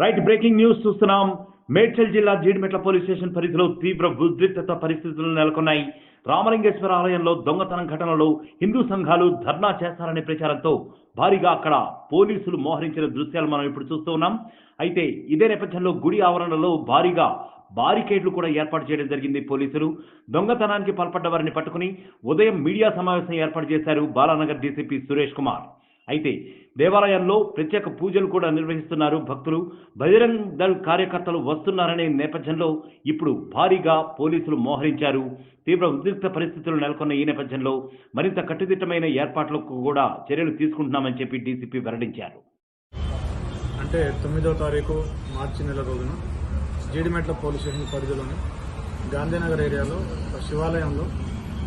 Right breaking news చూస్తున్నాం. మేడ్చల్ జిల్లా Jeedimetla police station పరిధిలో తీవ్ర ఉద్రిక్తత పరిస్థితులు నెలకొన్నాయి. రామలింగేశ్వర ఆలయంలో దొంగతనం ఘటనలో హిందూ సంఘాలు ధర్నా చేస్తారనే ప్రచారంతో భారీగా అక్కడ పోలీసులు మోహరించిన దృశ్యాలు మనం ఇప్పుడు చూస్తూ ఉన్నాం. అయితే ఇదే నేపథ్యంలో గుడి ఆవరణలో భారీగా బారికేడ్లు కూడా ఏర్పాటు చేయడం జరిగింది పోలీసులు. దొంగతనానికి పాల్పడ్డ వారిని పట్టుకుని ఉదయం మీడియా సమావేశం ఏర్పాటు చేశారు బాలానగర్ డీసీపీ సురేష్ కుమార్. అయితే దేవాలయాల్లో ప్రత్యేక పూజలు కూడా నిర్వహిస్తున్నారు భక్తులు. బజరంగ్ దళ్ కార్యకర్తలు వస్తున్నారనే నేపథ్యంలో ఇప్పుడు భారీగా పోలీసులు మోహరించారు. తీవ్ర ఉద్రిక్త పరిస్థితులు నెలకొన్న ఈ నేపథ్యంలో మరింత కట్టుదిట్టమైన ఏర్పాట్లకు కూడా చర్యలు తీసుకుంటున్నామని చెప్పి డీసీపీ వెల్లడించారు. అంటే తొమ్మిదవ తారీఖు మార్చి నెల రోజున జీడిమెట్ల పోలీస్ స్టేషన్ పరిధిలోని గాంధీనగర్ ఏరియాలో శివాలయంలో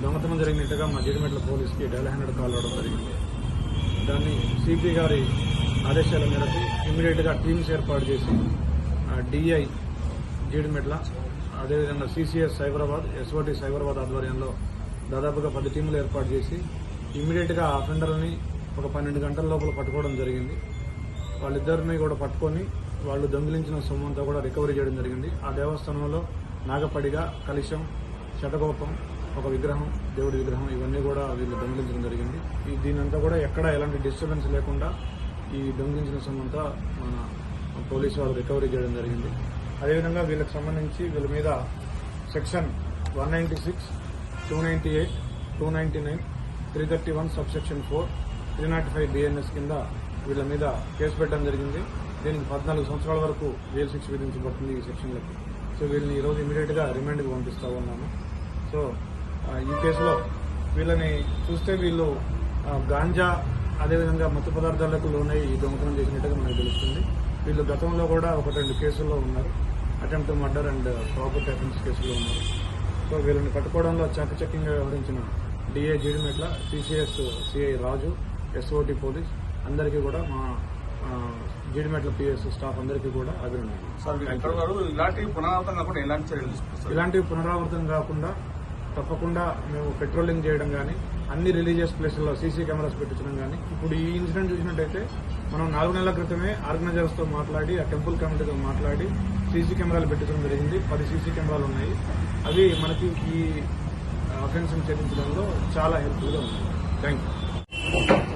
దొంగతనం జరిగినట్టుగా మా జీడిమెట్ల పోలీస్కి డైల్ హండ్రెడ్ కాల్ రావడం జరిగింది. దాన్ని సిపి గారి ఆదేశాల మేరకు ఇమ్మీడియట్గా టీమ్స్ ఏర్పాటు చేసి డిఐ జీడిమెట్ల అదేవిధంగా సిసిఎస్ సైబరాబాద్ ఎస్ఓటి సైబరాబాద్ ఆధ్వర్యంలో దాదాపుగా పది టీములు ఏర్పాటు చేసి ఇమ్మీడియట్గా అఫెండర్ని ఒక పన్నెండు గంటల లోపల పట్టుకోవడం జరిగింది. వాళ్ళిద్దరిని కూడా పట్టుకొని వాళ్ళు దొంగిలించిన సొమ్మంతా కూడా రికవరీ చేయడం జరిగింది. ఆ దేవస్థానంలో నాగపడిగ కలిశం శతకోపం ఒక విగ్రహం దేవుడి విగ్రహం ఇవన్నీ కూడా వీళ్ళు దొంగిలించడం జరిగింది. ఈ దీనంతా కూడా ఎక్కడ ఎలాంటి డిస్టర్బెన్స్ లేకుండా ఈ దొంగిలించిన సొమ్మంతా మన పోలీసు వాళ్ళు రికవరీ చేయడం జరిగింది. అదేవిధంగా వీళ్ళకి సంబంధించి వీళ్ళ మీద section one ninety six two ninety eight two ninety nine three thirty one sub section four three not five BNS కింద వీళ్ళ మీద కేసు పెట్టడం జరిగింది. దీనికి పద్నాలుగు సంవత్సరాల వరకు జైలు శిక్ష విధించబడుతుంది ఈ సెక్షన్లకు సో వీళ్ళని ఈరోజు ఇమీడియట్గా రిమాండ్కి పంపిస్తా ఉన్నాము సో ఈ కేసులో వీళ్ళని చూస్తే వీళ్ళు గాంజా అదేవిధంగా మత్తు పదార్థాలకు లోనై ఈ దొంగతనం చేసినట్టుగా మనకు తెలుస్తుంది. వీళ్ళు గతంలో కూడా ఒక రెండు కేసుల్లో ఉన్నారు. Attempt murder and property offence కేసులో ఉన్నారు. సో వీళ్ళని పట్టుకోవడంలో చాకచక్యంగా వ్యవహరించిన DA Jeedimetla CCS CI Raju SOT police అందరికీ కూడా మా జీడిమెట్ల పిఎస్ స్టాఫ్ అందరికీ కూడా అభినందనలు. సార్ మీరు ఎక్కడ ఉన్నారు? ఇలాంటి పునరావృతం కాకుండా చర్యలు తీసుకొస్తారు? ఇలాంటివి పునరావృతం కాకుండా తప్పకుండా మేము పెట్రోలింగ్ చేయడం కానీ అన్ని రిలీజియస్ ప్లేసుల్లో సీసీ కెమెరాస్ పెట్టించడం కానీ ఇప్పుడు ఈ ఇన్సిడెంట్ చూసినట్టయితే మనం నాలుగు నెలల క్రితమే ఆర్గనైజర్స్తో మాట్లాడి ఆ టెంపుల్ కమిటీతో మాట్లాడి సీసీ కెమెరాలు పెట్టించడం జరిగింది. పది సీసీ కెమెరాలు ఉన్నాయి. అవి మనకి ఈ అఫెన్స్ ఛేదించడంలో చాలా హెల్ప్ఫుల్గా ఉంది థ్యాంక్ యూ